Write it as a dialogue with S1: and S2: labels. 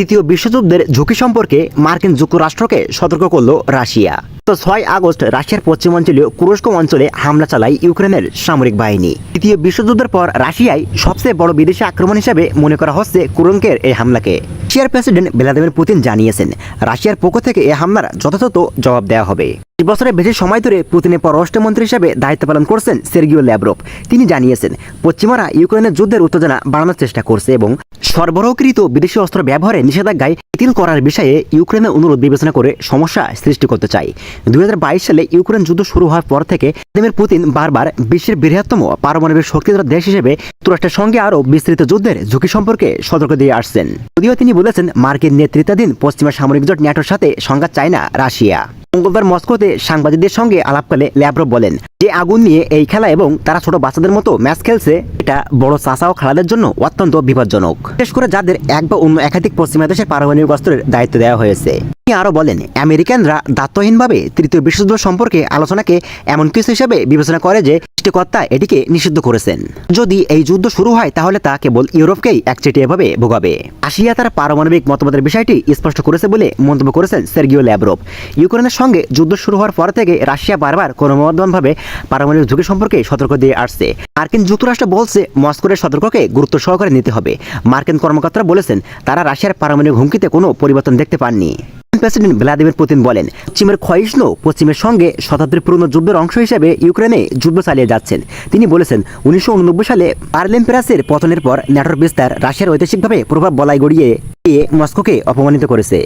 S1: তৃতীয় বিশ্বযুদ্ধের ঝুঁকি সম্পর্কে মার্কিন যুক্তরাষ্ট্রকে সতর্ক করল রাশিয়া। তো ছয় আগস্ট রাশিয়ার পশ্চিমাঞ্চলীয় কুরস্ক অঞ্চলে হামলা চালায় ইউক্রেনের সামরিক বাহিনী। তৃতীয় বিশ্বযুদ্ধের পর রাশিয়ায় সবচেয়ে বড় বিদেশি আক্রমণ হিসেবে মনে করা হচ্ছে কুরঙ্কের এই হামলাকে। রাশিয়ার প্রেসিডেন্ট ভ্লাদিমির পুতিন জানিয়েছেন, রাশিয়ার পক্ষ থেকে এই হামলার যথাযথ জবাব দেওয়া হবে। এই বছরের বেশি সময় ধরে পুতিনের পররাষ্ট্রমন্ত্রী হিসেবে দায়িত্ব পালন করছেন সের্গিও ল্যাব্রভ তিনি জানিয়েছেন, পশ্চিমারা ইউক্রেনের যুদ্ধের উত্তেজনা বাড়ানোর চেষ্টা করছে এবং সরবরাহকৃত বিদেশি অস্ত্র ব্যবহারে নিষেধাজ্ঞায় বাতিল করার বিষয়ে ইউক্রেনের অনুরোধ বিবেচনা করে সমস্যা সৃষ্টি করতে চায়। দুই সালে ইউক্রেন যুদ্ধ শুরু হওয়ার পর থেকে ভ্লাদিমির পুতিন বারবার বিশ্বের বৃহত্তম পারমাণবিক শক্তিধর দেশ হিসেবে যুক্তরাষ্ট্রের সঙ্গে আরও বিস্তৃত যুদ্ধের ঝুঁকি সম্পর্কে সতর্ক দিয়ে আসছেন। যদিও তিনি বলেছেন, মার্কিন নেতৃত্বাধীন পশ্চিমা সামরিক জোট ন্যাটোর সাথে সংঘাত চায় না রাশিয়া। মঙ্গলবার মস্কোতে সাংবাদিকদের সঙ্গে আলাপকালে ল্যাব্রো বলেন, যে আগুন নিয়ে এই খেলা এবং তারা ছোট বাচ্চাদের মতো ম্যাচ খেলছে, এটা বড় চাষা ও খেলাদের জন্য অত্যন্ত বিপজ্জনক। বিশেষ করে যাদের এক বা অন্য একাধিক পশ্চিমা দেশের পারমাণবিক অস্ত্রের দায়িত্ব দেওয়া হয়েছে। তিনি আরও বলেন, আমেরিকানরা দায়িত্বহীনভাবে তৃতীয় বিশ্বযুদ্ধ সম্পর্কে আলোচনাকে এমন কিছু হিসেবে বিবেচনা করে যে সৃষ্টিকর্তা এটিকে নিষিদ্ধ করেছেন। যদি এই যুদ্ধ শুরু হয়, তাহলে তা কেবল ইউরোপকেই একচেটিয়াভাবে ভোগাবে। আসিয়া তার পারমাণবিক মতবাদের বিষয়টি স্পষ্ট করেছে বলে মন্তব্য করেছেন সের্গিও ল্যাব্রভ ইউক্রেনের সঙ্গে যুদ্ধ শুরু হওয়ার পর থেকে রাশিয়া বারবার ক্রমবর্ধমানভাবে পারমাণবিক ঝুঁকি সম্পর্কে সতর্ক দিয়ে আসছে। মার্কিন যুক্তরাষ্ট্র বলছে, মস্কোর সতর্ককে গুরুত্ব সহকারে নিতে হবে। মার্কিন কর্মকর্তারা বলেছেন, তারা রাশিয়ার পারমাণবিক হুমকিতে কোনো পরিবর্তন দেখতে পাননি। প্রেসিডেন্ট ভ্লাদিমির পুতিন বলেন, চীনের ক্ষয়িষ্ণু পশ্চিমের সঙ্গে শতাব্দীর পুরনো যুদ্ধের অংশ হিসেবে ইউক্রেনে যুদ্ধ চালিয়ে যাচ্ছেন। তিনি বলেছেন, উনিশশো উন নব্বই সালে পার্লেম প্রাসের পতনের পর ন্যাটোর বিস্তার রাশিয়ার ঐতিহাসিকভাবে প্রভাব বলাই গড়িয়ে মস্কোকে অপমানিত করেছে।